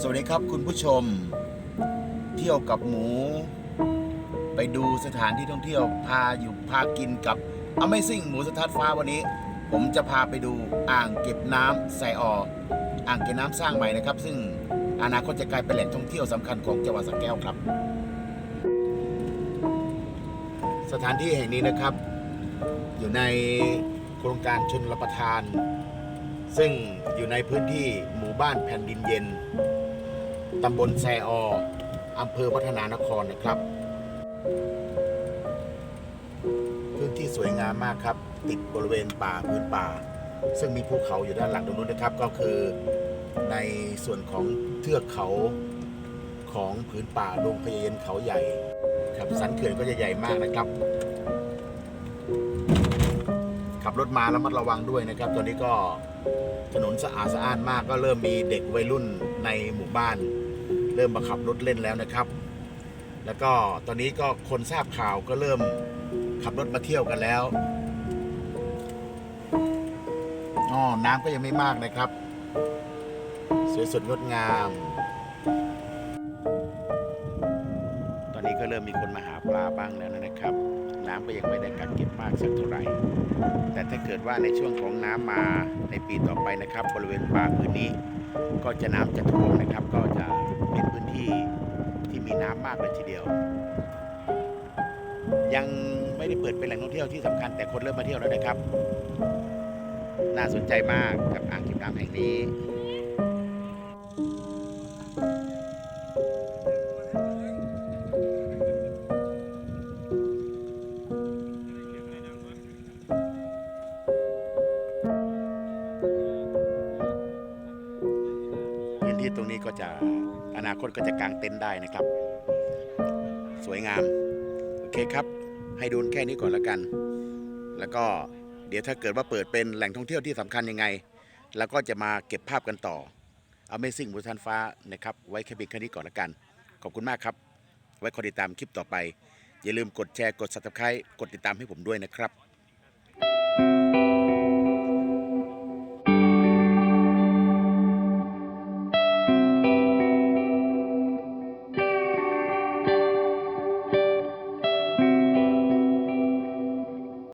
สวัสดีครับคุณผู้ชม เที่ยวกับหมู ไปดูสถานที่ท่องเที่ยวพาอยู่พากินกับ Amazing หมูสะทัดฟ้าวันนี้ ผมจะพาไปดูอ่างเก็บน้ำไซอออ่างเก็บน้ำสร้างใหม่นะครับ ซึ่งอนาคตจะกลายเป็นแหล่งท่องเที่ยวสำคัญของจังหวัดสระแก้วครับ สถานที่แห่งนี้นะครับ อยู่ในโครงการชนรประทาน ซึ่งอยู่ในพื้นที่หมู่บ้านแผ่นดินเย็น ตำบลแซออำเภอวัฒนานครนะครับ พื้นที่สวยงามมากครับ ติดบริเวณป่าพื้นป่า ซึ่งมีภูเขาอยู่ด้านหลังตรงนู้นนะครับ ก็คือในส่วนของเทือกเขาของพื้นป่าดงพะเยนเขาใหญ่ ครับสันเขื่อนก็จะใหญ่มากนะครับ ขับรถมาแล้วมัดระวังด้วยนะครับ ตอนนี้ก็ถนนสะอาดสะอ้านมากก็เริ่มมีเด็กวัยรุ่นในหมู่บ้าน เริ่มมาขับรถเล่นแล้วนะครับ แล้วก็ตอนนี้ก็คนทราบข่าวก็เริ่มขับรถมาเที่ยวกันแล้วอ๋อน้ำก็ยังไม่มากนะครับ สวยสดงดงาม ตอนนี้ก็เริ่มมีคนมาหาปลาบ้างแล้วนะครับ น้ำก็ยังไม่ได้กักเก็บมากสักเท่าไหร่ แต่ถ้าเกิดว่าในช่วงของน้ำมาในปีต่อไปนะครับ บริเวณป่าพื้นนี้ก็จะน้ำจะท่วมนะครับก็จะ ที่ที่มีน้ำมากเลยทีเดียว ยังไม่ได้เปิดเป็นแหล่งท่องเที่ยวที่สำคัญแต่คนเริ่มมาเที่ยวแล้วนะครับ น่าสนใจมากกับอ่างเก็บน้ำแห่งนี้พื้นที่ตรงนี้ก็จะ อนาคตก็จะกางเต็นท์ได้นะครับ สวยงาม โอเคครับ ให้ดูแค่นี้ก่อนแล้วกัน แล้วก็เดี๋ยวถ้าเกิดว่าเปิดเป็นแหล่งท่องเที่ยวที่สำคัญยังไงแล้วก็จะมาเก็บภาพกันต่อ Amazing บุทันฟ้านะครับ ไว้แค่เพียงแค่นี้ก่อนแล้วกัน ขอบคุณมากครับ ไว้คอยติดตามคลิปต่อไป อย่าลืมกดแชร์ กด subscribe กดติดตามให้ผมด้วยนะครับ